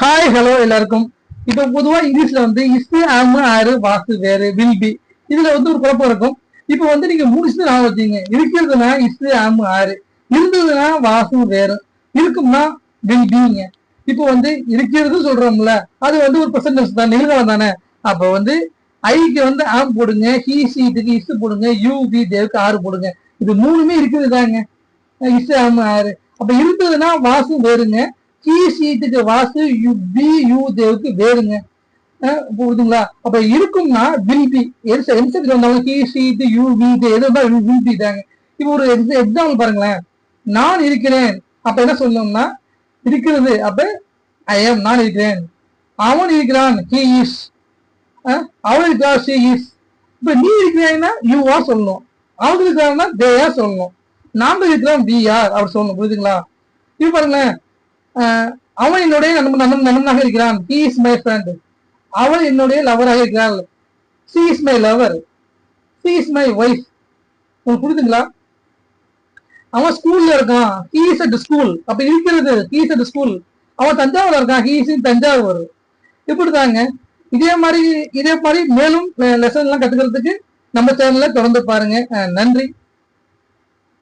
Hi hello எல்லாருக்கும். இப்போ பொதுவாக இங்கிலீஷ்ல வந்து இஸ் ஆம ஆறு வாசு வேறு வில் பி இதுல வந்து ஒரு குழப்பம் இருக்கும். இப்போ வந்து நீங்க முடிச்சுட்டு நான் வச்சீங்க இருக்கிறதுனா இஸ் ஆம ஆறு இருந்ததுன்னா வாசு வேறு இருக்கும்னா வில் பிங்க இப்போ வந்து இருக்கிறது சொல்றோம்ல அது வந்து ஒரு பர்சன்டேஜ் தான் நிகழ்காலம் தானே. அப்போ வந்து ஐக்கு வந்து ஆம் போடுங்க ஹி சீட்டுக்கு இஸ் போடுங்க யூ பி தேவுக்கு ஆறு போடுங்க. இது மூணுமே இருக்குது தாங்க. இஸ் ஆம் ஆறு அப்ப இருந்ததுன்னா வாசு வேறுங்க கி சீட்டுக்கு வாசு யு பி யூ தேவுக்கு வேறுங்க. புரியுதுங்களா அப்ப இருக்கும்னா வில் பி. எது எம்செட் வந்தாலும் கி சீட்டு யூ வி தே எது வந்தாலும் வில் பி தாங்க. இப்போ ஒரு எக்ஸாம்பிள் பாருங்களேன். நான் இருக்கிறேன். அப்ப என்ன சொல்லணும்னா இருக்கிறது அப்ப ஐ எம் நான் இருக்கிறேன். அவன் இருக்கிறான் ஹி இஸ் அவன் இருக்கிறா ஷி இஸ் இப்ப நீ இருக்கிறேன்னா யூ ஆர் சொல்லணும். அவங்க இருக்கிறாங்கன்னா தேயா சொல்லணும். நாம இருக்கிறோம் வி ஆர் அவர் சொல்லணும். புரியுதுங்களா? இது பாருங்களேன். அவன் என்னுடைய நண்பன் நண்பன் நண்பனாக இருக்கிறான். ஹி இஸ் மை ஃப்ரெண்ட் அவள் என்னுடைய லவராக இருக்கிறாள் she is my lover she is my wife உங்களுக்கு புரியுதுங்களா? அவன் ஸ்கூல்ல இருக்கான். ஹி இஸ் அட் ஸ்கூல் அப்ப இருக்கிறது. ஹி இஸ் அட் ஸ்கூல் அவன் தஞ்சாவூர்ல இருக்கான். He is in Thanjavur. இப்படிதாங்க இதே மாதிரி இதே மாதிரி மேலும் லெசன் எல்லாம் கத்துக்கிறதுக்கு நம்ம சேனல்ல தொடர்ந்து பாருங்க. நன்றி.